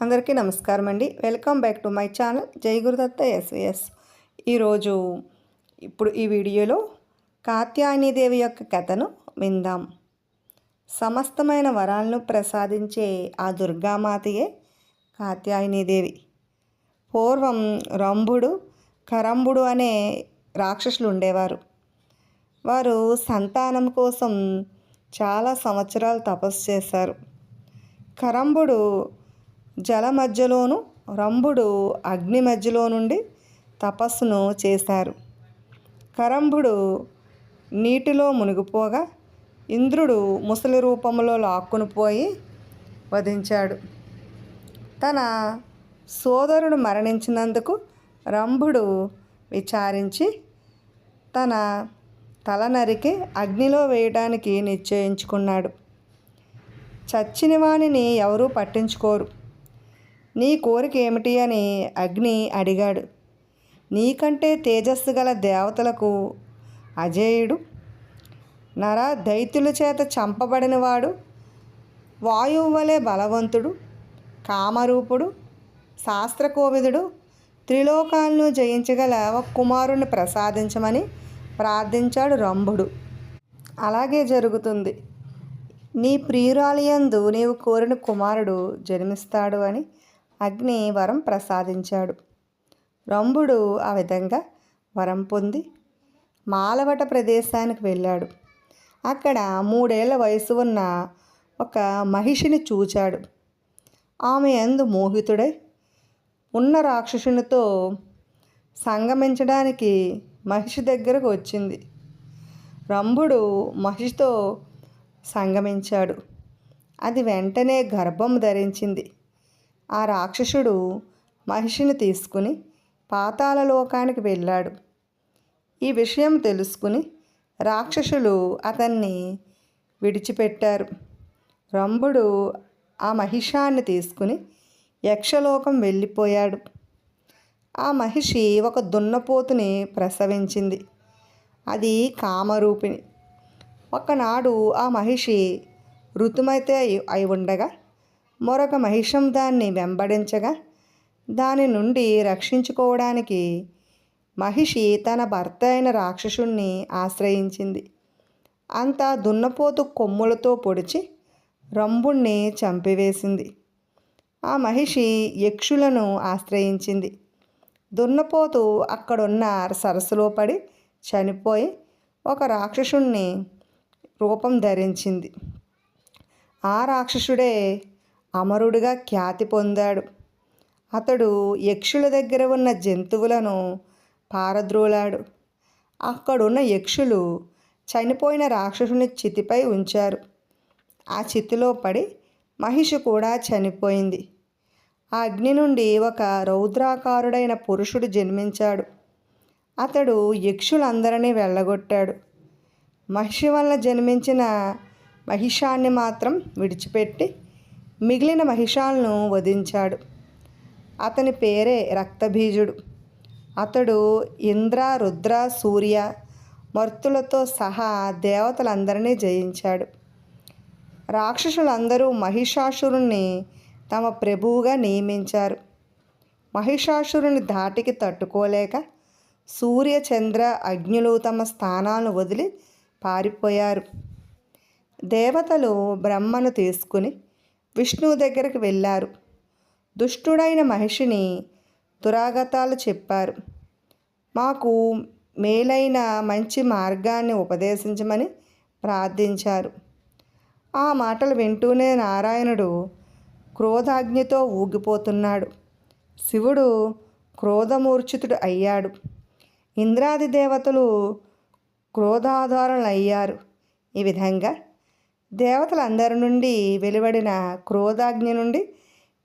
అందరికీ నమస్కారం అండి welcome back to my channel జై గురుదత్త ఎస్విఎస్ ఈరోజు ఇప్పుడు ఈ వీడియోలో కాత్యాయనీదేవి యొక్క కథను విందాం. సమస్తమైన వరాలను ప్రసాదించే ఆ దుర్గామాతయే కాత్యాయనీదేవి పూర్వం రంభుడు కరంబుడు అనే రాక్షసులు ఉండేవారు. వారు సంతానం కోసం చాలా సంవత్సరాలు తపస్సు చేశారు. కరంబుడు జల మధ్యలోను రంభుడు అగ్ని మధ్యలో నుండి తపస్సును చేశారు. కరంభుడు నీటిలో మునిగిపోగా ఇంద్రుడు ముసలి రూపంలో లాక్కుని పోయి వధించాడు. తన సోదరుడు మరణించినందుకు రంభుడు విచారించి తన తల నరికి అగ్నిలో వేయడానికి నిశ్చయించుకున్నాడు. చచ్చిన వాణిని ఎవరూ పట్టించుకోరు. నీ కోరిక ఏమిటి అని అగ్ని అడిగాడు. నీకంటే తేజస్సు గల దేవతలకు అజేయుడు నర దైత్యుల చేత చంపబడినవాడు వాయువు వలె బలవంతుడు కామరూపుడు శాస్త్రకోవిదుడు త్రిలోకాలను జయించగల ఒక కుమారుని ప్రసాదించమని ప్రార్థించాడు రంభుడు. అలాగే జరుగుతుంది. నీ ప్రియురాలియందు నీవు కోరిన కుమారుడు జన్మిస్తాడు అని అగ్ని వరం ప్రసాదించాడు. రంభుడు ఆ విధంగా వరం పొంది మాలవట ప్రదేశానికి వెళ్ళాడు. అక్కడ మూడేళ్ళ వయసు ఉన్న ఒక మహిషిని చూచాడు. ఆమె ఎందు మోహితుడై ఉన్న రాక్షసునితో సంగమించడానికి మహిషి దగ్గరకు వచ్చింది. రంభుడు మహిషితో సంగమించాడు. అది వెంటనే గర్భం ధరించింది. ఆ రాక్షసుడు మహిషిని తీసుకుని పాతాల లోకానికి వెళ్ళాడు. ఈ విషయం తెలుసుకుని రాక్షసులు అతన్ని విడిచిపెట్టారు. రంభుడు ఆ మహిషాన్ని తీసుకుని యక్షలోకం వెళ్ళిపోయాడు. ఆ మహిషి ఒక దున్నపోతుని ప్రసవించింది. అది కామరూపిణి. ఒకనాడు ఆ మహిషి ఋతుమైతే అయి ఉండగా మరొక మహిషం దాన్ని వెంబడించగా దాని నుండి రక్షించుకోవడానికి మహిషి తన భర్త అయిన రాక్షసుణ్ణి ఆశ్రయించింది. అంతా దున్నపోతు కొమ్ములతో పొడిచి రంభుణ్ణి చంపివేసింది. ఆ మహిషి యక్షులను ఆశ్రయించింది. దున్నపోతు అక్కడున్న సరస్సులో పడి చనిపోయి ఒక రాక్షసుణ్ణి రూపం ధరించింది. ఆ రాక్షసుడే అమరుడుగా ఖ్యాతి పొందాడు. అతడు యక్షుల దగ్గర ఉన్న జంతువులను పారద్రోలాడు. అక్కడున్న యక్షులు చనిపోయిన రాక్షసుని చితిపై ఉంచారు. ఆ చితిలో పడి మహిషి కూడా చనిపోయింది. ఆ అగ్ని నుండి ఒక రౌద్రాకారుడైన పురుషుడు జన్మించాడు. అతడు యక్షులందరినీ వెళ్ళగొట్టాడు. మహిషి వల్ల జన్మించిన మహిషాన్ని మాత్రం విడిచిపెట్టి మిగిలిన మహిషాలను వధించాడు. అతని పేరే రక్తబీజుడు. అతడు ఇంద్ర రుద్ర సూర్య మర్తులతో సహా దేవతలందరినీ జయించాడు. రాక్షసులందరూ మహిషాసురుణ్ణి తమ ప్రభువుగా నియమించారు. మహిషాసురుని ధాటికి తట్టుకోలేక సూర్య చంద్ర అగ్నులు తమ స్థానాలను వదిలి పారిపోయారు. దేవతలు బ్రహ్మను తీసుకుని విష్ణువు దగ్గరికి వెళ్ళారు. దుష్టుడైన మహిషిని దురాగతాలు చెప్పారు. మాకు మేలైన మంచి మార్గాన్ని ఉపదేశించమని ప్రార్థించారు. ఆ మాటలు వింటూనే నారాయణుడు క్రోధాగ్నితో ఊగిపోతున్నాడు. శివుడు క్రోధమూర్ఛితుడు అయ్యాడు. ఇంద్రాది దేవతలు క్రోధాధారణలయ్యారు ఈ విధంగా దేవతలందరి నుండి వెలువడిన క్రోధాగ్ని నుండి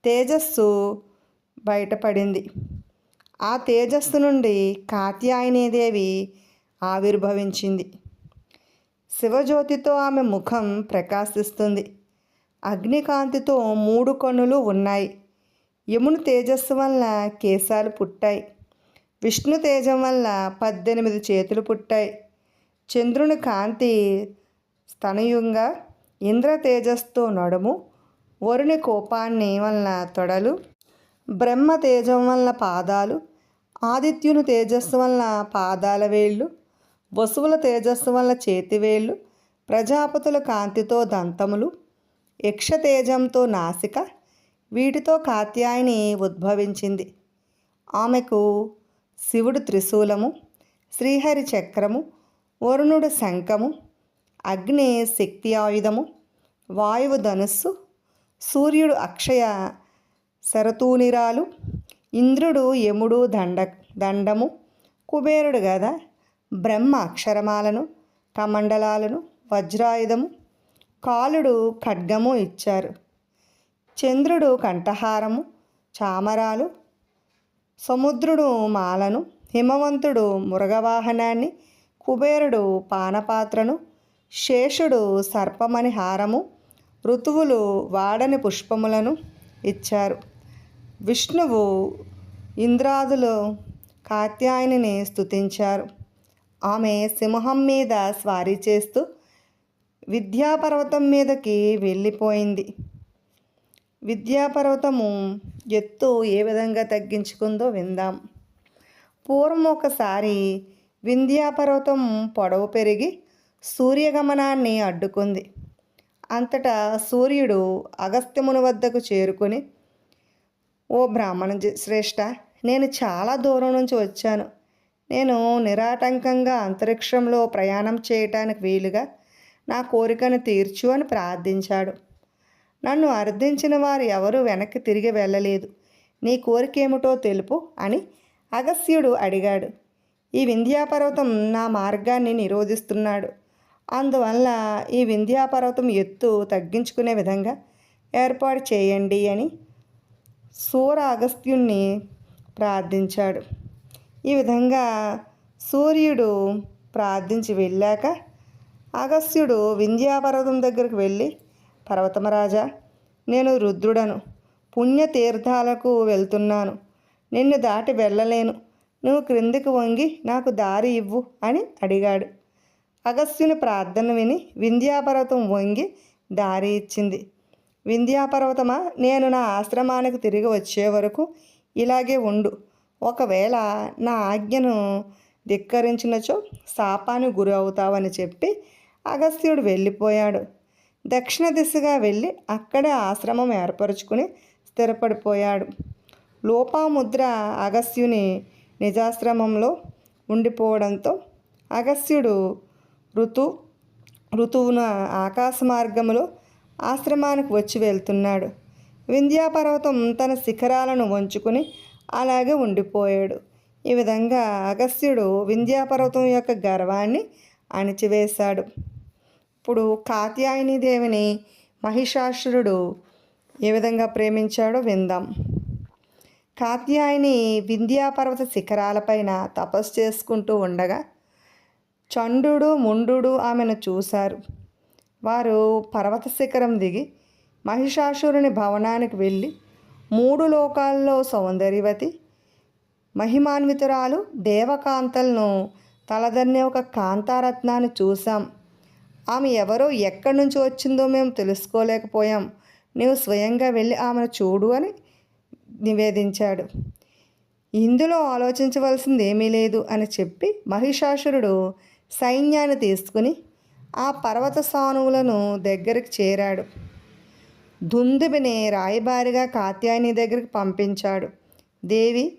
తేజస్సు బయటపడింది. ఆ తేజస్సు నుండి కాత్యాయనీదేవి ఆవిర్భవించింది. శివజ్యోతితో ఆమె ముఖం ప్రకాశిస్తుంది. అగ్నికాంతితో మూడు కన్నులు ఉన్నాయి. యముని తేజస్సు వల్ల కేశాలు పుట్టాయి. విష్ణు తేజం వల్ల పద్దెనిమిది చేతులు పుట్టాయి. చంద్రుని కాంతి స్తనయుంగా ఇంద్ర తేజస్తో నడుము వరుణి కోపాన్ని వలన తొడలు బ్రహ్మ తేజం వలన పాదాలు ఆదిత్యుని తేజస్సు వలన పాదాల వేళ్ళు వసువుల తేజస్సు వలన చేతివేళ్ళు ప్రజాపతుల కాంతితో దంతములు యక్షతేజంతో నాసిక వీటితో కాత్యాయని ఉద్భవించింది. ఆమెకు శివుడు త్రిశూలము శ్రీహరి చక్రము వరుణుడు శంఖము అగ్ని శక్తి ఆయుధము వాయువు ధనుస్సు సూర్యుడు అక్షయ శరతూనిరాలు ఇంద్రుడు యముడు దండ దండము కుబేరుడు గదా బ్రహ్మ అక్షరమాలను కమండలాలను వజ్రాయుధము కాలుడు ఖడ్గము ఇచ్చారు. చంద్రుడు కంఠహారము చామరాలు సముద్రుడు మాలను హిమవంతుడు మృగవాహనాన్ని కుబేరుడు పానపాత్రను శేషుడు సర్పమణి హారము ఋతువులు వాడని పుష్పములను ఇచ్చారు. విష్ణువు ఇంద్రాదులు కాత్యాయనిని స్తుతించారు. ఆమె సింహం మీద స్వారీ చేస్తూ విద్యాపర్వతం మీదకి వెళ్ళిపోయింది. విద్యాపర్వతము ఎత్తు ఏ విధంగా తగ్గించుకుందో విందాం. పూర్వం ఒకసారి వింధ్యాపర్వతం పొడవు పెరిగి సూర్యగమనాన్ని అడ్డుకుంది. అంతటా సూర్యుడు అగస్త్యముని వద్దకు చేరుకొని ఓ బ్రాహ్మణ శ్రేష్ఠ నేను చాలా దూరం నుంచి వచ్చాను. నేను నిరాటంకంగా అంతరిక్షంలో ప్రయాణం చేయటానికి వీలుగా నా కోరికను తీర్చు అని ప్రార్థించాడు. నన్ను అర్థించిన వారు ఎవరూ వెనక్కి తిరిగి వెళ్ళలేదు. నీ కోరిక ఏమిటో తెలుపు అని అగస్త్యుడు అడిగాడు. ఈ వింధ్యాపర్వతం నా మార్గాన్ని నిరోధిస్తున్నాడు. అందువల్ల ఈ వింధ్యాపర్వతం ఎత్తు తగ్గించుకునే విధంగా ఏర్పాటు చేయండి అని సూర అగస్త్యుణ్ణి ప్రార్థించాడు. ఈ విధంగా సూర్యుడు ప్రార్థించి వెళ్ళాక అగస్త్యుడు వింధ్యాపర్వతం దగ్గరికి వెళ్ళి పర్వతమరాజా నేను రుద్రుడను. పుణ్యతీర్థాలకు వెళ్తున్నాను. నిన్ను దాటి వెళ్ళలేను. నువ్వు క్రిందికి వంగి నాకు దారి ఇవ్వు అని అడిగాడు. అగస్త్యుని ప్రార్థన విని వింధ్యాపర్వతం వంగి దారి ఇచ్చింది. వింధ్యాపర్వతమా నేను నా ఆశ్రమానికి తిరిగి వచ్చే వరకు ఇలాగే ఉండు. ఒకవేళ నా ఆజ్ఞను ధిక్కరించినచో శాపానికి గురి అవుతావని చెప్పి అగస్త్యుడు వెళ్ళిపోయాడు. దక్షిణ దిశగా వెళ్ళి అక్కడే ఆశ్రమం ఏర్పరచుకుని స్థిరపడిపోయాడు. లోపాముద్ర అగస్త్యుని నిజాశ్రమంలో ఉండిపోవడంతో అగస్త్యుడు ఋతు ఋతువున ఆకాశ మార్గములో ఆశ్రమానికి వచ్చి వెళ్తున్నాడు. వింధ్యాపర్వతం తన శిఖరాలను వంచుకుని అలాగే ఉండిపోయాడు. ఈ విధంగా అగస్త్యుడు వింధ్యాపర్వతం యొక్క గర్వాన్ని అణిచివేశాడు. ఇప్పుడు కాత్యాయని దేవిని మహిషాసురుడు ఏ విధంగా ప్రేమించాడో విందాం. కాత్యాయని వింధ్యాపర్వత శిఖరాలపైన తపస్సు చేసుకుంటూ ఉండగా చండు ముండు ఆమెను చూశారు. వారు పర్వత శిఖరం దిగి మహిషాసురుని భవనానికి వెళ్ళి మూడు లోకాల్లో సౌందర్యవతి మహిమాన్వితురాలు దేవకాంతలను తలదన్నే ఒక కాంతారత్నాన్ని చూసాం ఆమె ఎవరో ఎక్కడి నుంచి వచ్చిందో మేము తెలుసుకోలేకపోయాం. నీవు స్వయంగా వెళ్ళి ఆమెను చూడు అని నివేదించాడు. ఇందులో ఆలోచించవలసింది ఏమీ లేదు అని చెప్పి మహిషాసురుడు సైన్యాన్ని తీసుకుని ఆ పర్వత సానువులను దగ్గరికి చేరాడు. దుందుబిని రాయబారిగా కాత్యాయని దగ్గరికి పంపించాడు. దేవి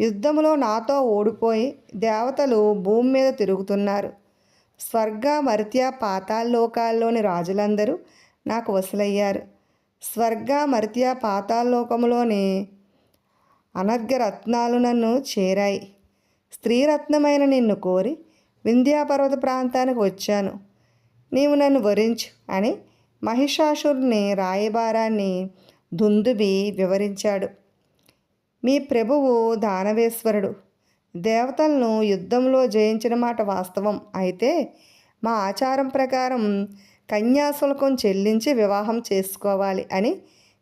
యుద్ధంలో నాతో ఓడిపోయి దేవతలు భూమి మీద తిరుగుతున్నారు. స్వర్గ మర్త్య పాతాల్లోకాల్లోని రాజులందరూ నాకు వసలయ్యారు స్వర్గ మర్త్య పాతాళలోకములోని అనర్ఘ రత్నాలు నన్ను చేరాయి. స్త్రీరత్నమైన నిన్ను కోరి వింధ్యాపర్వత ప్రాంతానికి వచ్చాను. నీవు నన్ను వరించు అని మహిషాసురుని రాయబారాన్ని దుందుబి వివరించాడు. మీ ప్రభువు దానవేశ్వరుడు. దేవతలను యుద్ధంలో జయించిన మాట వాస్తవం. అయితే మా ఆచారం ప్రకారం కన్యాశుల్కం చెల్లించి వివాహం చేసుకోవాలి అని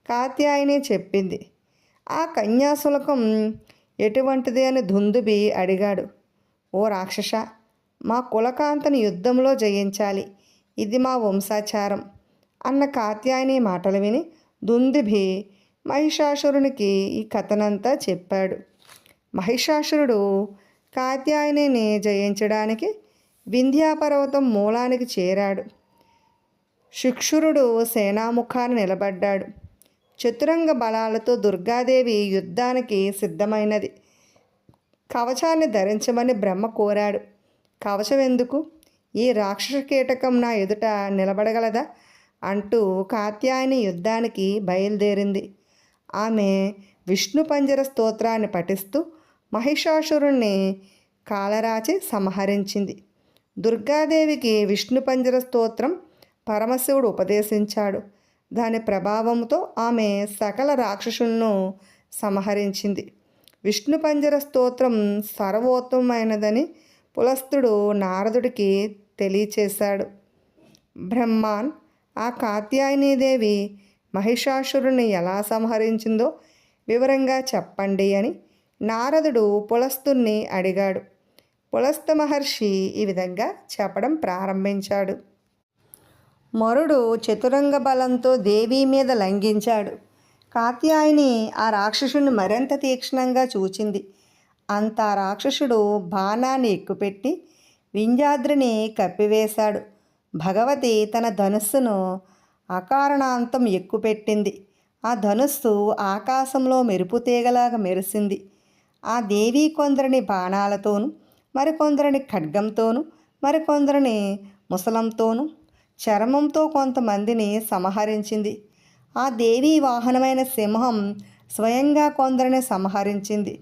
కాత్యాయని చెప్పింది. ఆ కన్యాశుల్కం ఎటువంటిది అని దుందుబి అడిగాడు. ఓ రాక్షస మా కులకాంతని యుద్ధంలో జయించాలి. ఇది మా వంశాచారం. అన్న కాత్యాయని మాటలు విని దుందిభి మహిషాసురునికి ఈ కథనంతా చెప్పాడు. మహిషాసురుడు కాత్యాయనిని జయించడానికి వింధ్యాపర్వతం మూలానికి చేరాడు. శిక్షురుడు సేనాముఖాన్ని నిలబడ్డాడు. చతురంగ బలాలతో దుర్గాదేవి యుద్ధానికి సిద్ధమైనది. కవచాన్ని ధరించమని బ్రహ్మ కోరాడు. కవచం ఎందుకు ఈ రాక్షస కీటకం నా ఎదుట నిలబడగలదా? అంటూ కాత్యాయని యుద్ధానికి బయలుదేరింది. ఆమె విష్ణు పంజర స్తోత్రాన్ని పఠిస్తూ మహిషాసురుణ్ణి కాలరాచి సంహరించింది. దుర్గాదేవికి విష్ణు పంజర స్తోత్రం పరమశివుడు ఉపదేశించాడు. దాని ప్రభావంతో ఆమె సకల రాక్షసులను సంహరించింది. విష్ణు పంజర స్తోత్రం సర్వోత్తమైనదని పులస్తుడు నారదుడికి తెలియచేశాడు. బ్రహ్మాన్ ఆ కాత్యాయనీదేవి మహిషాసురుని ఎలా సంహరించిందో వివరంగా చెప్పండి అని నారదుడు పులస్తుణ్ణి అడిగాడు. పులస్త మహర్షి ఈ విధంగా చెప్పడం ప్రారంభించాడు. మరుడు చతురంగ బలంతో దేవి మీద లంఘించాడు. కాత్యాయని ఆ రాక్షసుని మరింత తీక్షణంగా చూచింది. అంత రాక్షసుడు బాణాన్ని ఎక్కుపెట్టి వింజాద్రిని కప్పివేశాడు. భగవతి తన ధనుస్సును అకారణాంతం ఎక్కుపెట్టింది. ఆ ధనుస్సు ఆకాశంలో మెరుపు తీగలాగా మెరిసింది. ఆ దేవి కొందరిని బాణాలతోనూ మరికొందరిని ఖడ్గంతోనూ మరికొందరిని ముసలంతోనూ చర్మంతో కొంతమందిని సంహరించింది. ఆ దేవి వాహనమైన సింహం స్వయంగా కొందరిని సంహరించింది.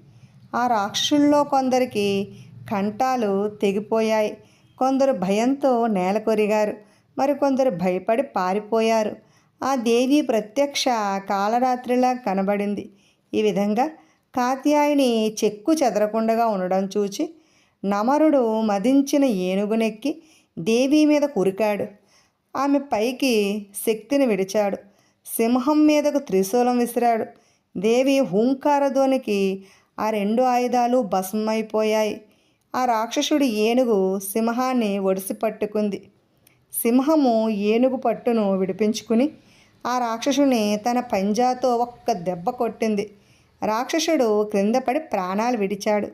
ఆ రాక్షసుల్లో కొందరికి కంఠాలు తెగిపోయాయి. కొందరు భయంతో నేలకొరిగారు. మరికొందరు భయపడి పారిపోయారు. ఆ దేవి ప్రత్యక్ష కాలరాత్రిలా కనబడింది. ఈ విధంగా కాత్యాయిని చెక్కు చెదరకుండా ఉండడం చూచి నమరుడు మదించిన ఏనుగునెక్కి దేవి మీద కురికాడు. ఆమె పైకి శక్తిని విడిచాడు. సింహం మీదకు త్రిశూలం విసిరాడు. దేవి హూంకారధ్వనికి ఆ రెండు ఆయుధాలు భస్మమైపోయాయి. ఆ రాక్షసుడి ఏనుగు సింహాన్ని ఒడిసి పట్టుకుంది. సింహము ఏనుగు పట్టును విడిపించుకుని ఆ రాక్షసుని తన పంజాతో ఒక్క దెబ్బ కొట్టింది. రాక్షసుడు క్రింద పడి ప్రాణాలు విడిచాడు.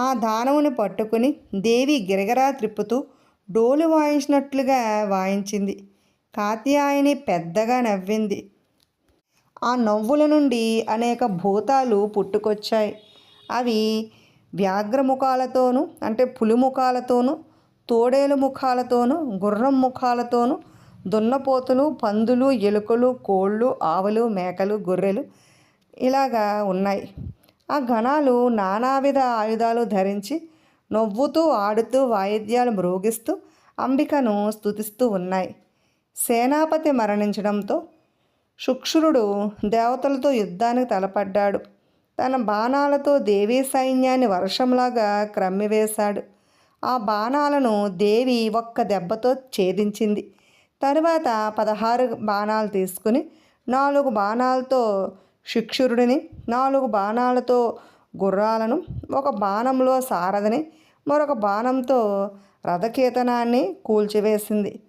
ఆ దానవుని పట్టుకుని దేవి గిరగరా త్రిప్పుతూ డోలు వాయించినట్లుగా వాయించింది. కాత్యాయని పెద్దగా నవ్వింది. ఆ నవ్వుల నుండి అనేక భూతాలు పుట్టుకొచ్చాయి. అవి వ్యాఘ్రముఖాలతోనూ అంటే పులి ముఖాలతోనూ తోడేలు ముఖాలతోనూ గుర్రం ముఖాలతోనూ దున్నపోతులు పందులు ఎలుకలు కోళ్ళు ఆవులు మేకలు గొర్రెలు ఇలాగా ఉన్నాయి. ఆ గణాలు నానావిధ ఆయుధాలు ధరించి నవ్వుతూ ఆడుతూ వాయిద్యాలు మ్రోగిస్తూ అంబికను స్థుతిస్తూ ఉన్నాయి. సేనాపతి మరణించడంతో శుక్షురుడు దేవతలతో యుద్ధానికి తలపడ్డాడు. తన బాణాలతో దేవీ సైన్యాన్ని వర్షంలాగా క్రమ్మివేశాడు. ఆ బాణాలను దేవి ఒక్క దెబ్బతో ఛేదించింది. తరువాత పదహారు బాణాలు తీసుకుని నాలుగు బాణాలతో శిక్షురుడిని నాలుగు బాణాలతో గుర్రాలను ఒక బాణంలో సారథిని మరొక బాణంతో రథకేతనాన్ని కూల్చివేసింది.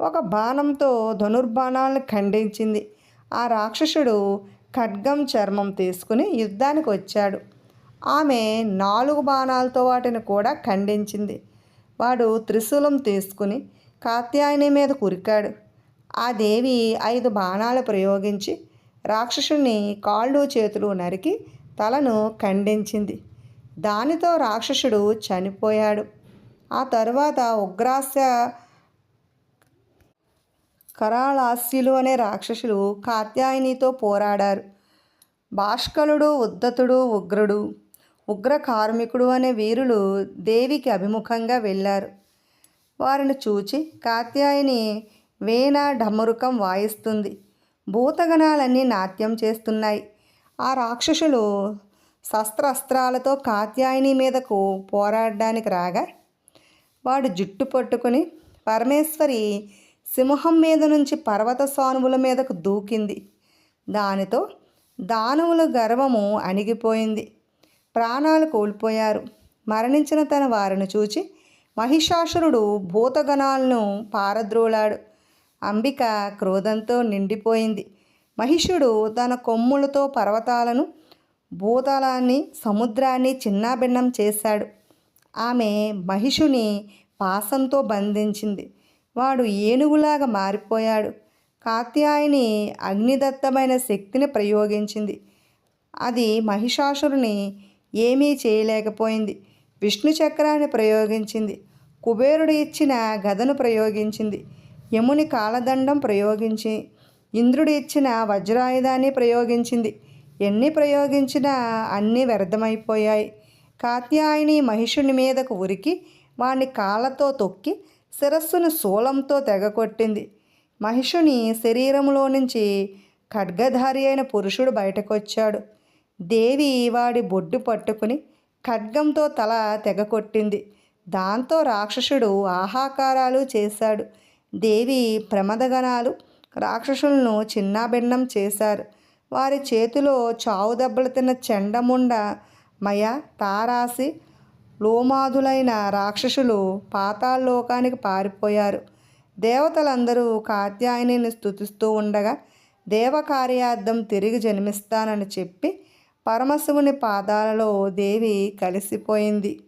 ఒక బాణంతో ధనుర్బాణాలను ఖండించింది. ఆ రాక్షసుడు ఖడ్గం చర్మం తీసుకుని యుద్ధానికి వచ్చాడు. ఆమె నాలుగు బాణాలతో వాటిని కూడా ఖండించింది. వాడు త్రిశూలం తీసుకుని కాత్యాయని మీద కురికాడు. ఆ దేవి ఐదు బాణాలు ప్రయోగించి రాక్షసుని కాళ్ళు చేతులు నరికి తలను ఖండించింది. దానితో రాక్షసుడు చనిపోయాడు. ఆ తరువాత ఉగ్రాస్య కరాళాస్యులు అనే రాక్షసులు కాత్యాయనితో పోరాడారు. భాష్కలుడు ఉద్దతుడు ఉగ్రుడు ఉగ్ర కార్మికుడు అనే వీరులు దేవికి అభిముఖంగా వెళ్ళారు. వారిని చూచి కాత్యాయని వీణ డమరుకం వాయిస్తుంది. భూతగణాలన్నీ నాట్యం చేస్తున్నాయి. ఆ రాక్షసులు శస్త్రాస్త్రాలతో కాత్యాయని మీదకు పోరాడడానికి రాగా వాడు జుట్టు పట్టుకుని పరమేశ్వరి సింహం మీద నుంచి పర్వత సానువుల మీదకు దూకింది. దానితో దానవుల గర్వము అణిగిపోయింది. ప్రాణాలు కోల్పోయారు. మరణించిన తన వారిని చూచి మహిషాసురుడు భూతగణాలను పారద్రోలాడు. అంబిక క్రోధంతో నిండిపోయింది. మహిషుడు తన కొమ్ములతో పర్వతాలను భూతలాన్ని సముద్రాన్ని చిన్నాభిన్నం చేశాడు. ఆమె మహిషుని పాసంతో బంధించింది. వాడు ఏనుగులాగా మారిపోయాడు. కాత్యాయని అగ్నిదత్తమైన శక్తిని ప్రయోగించింది. అది మహిషాసురుని ఏమీ చేయలేకపోయింది. విష్ణు చక్రాన్ని ప్రయోగించింది. కుబేరుడు ఇచ్చిన గదను ప్రయోగించింది. యముని కాలదండం ప్రయోగించి ఇంద్రుడు ఇచ్చిన వజ్రాయుధాన్ని ప్రయోగించింది. ఎన్ని ప్రయోగించినా అన్నీ వ్యర్థమైపోయాయి. కాత్యాయని మహిషుని మీదకు ఉరికి వాణ్ణి కాళ్ళతో తొక్కి శిరస్సును శూలంతో తెగకొట్టింది. మహిషుని శరీరంలో నుంచి ఖడ్గధారి అయిన పురుషుడు బయటకొచ్చాడు. దేవి వాడి బొడ్డు పట్టుకుని ఖడ్గంతో తల తెగకొట్టింది. దాంతో రాక్షసుడు ఆహాకారాలు చేశాడు. దేవి ప్రమదగణాలు రాక్షసులను చిన్నాభిన్నం చేశారు. వారి చేతిలో చావు దెబ్బలు తిన్న చెండముండ మయ తారాసి లోమాదులైన రాక్షసులు పాతాళలోకానికి పారిపోయారు. దేవతలందరూ కాత్యాయనిని స్థుతిస్తూ ఉండగా దేవకార్యార్థం తిరిగి జన్మిస్తానని చెప్పి పరమశివుని పాదాలలో దేవి కలిసిపోయింది.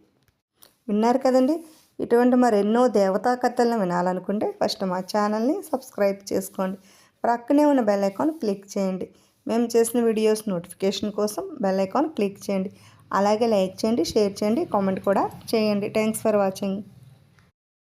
విన్నారు కదండి? ఇటువంటి మరెన్నో దేవతా కథలను వినాలనుకుంటే ఫస్ట్ మా ఛానల్ని సబ్స్క్రైబ్ చేసుకోండి. ప్రక్కనే ఉన్న బెల్ ఐకాన్ క్లిక్ చేయండి. మేము చేసిన వీడియోస్ నోటిఫికేషన్ కోసం బెల్ ఐకాన్ క్లిక్ చేయండి. అలాగే లైక్ చేయండి షేర్ చేయండి కామెంట్ కూడా చేయండి. Thanks for watching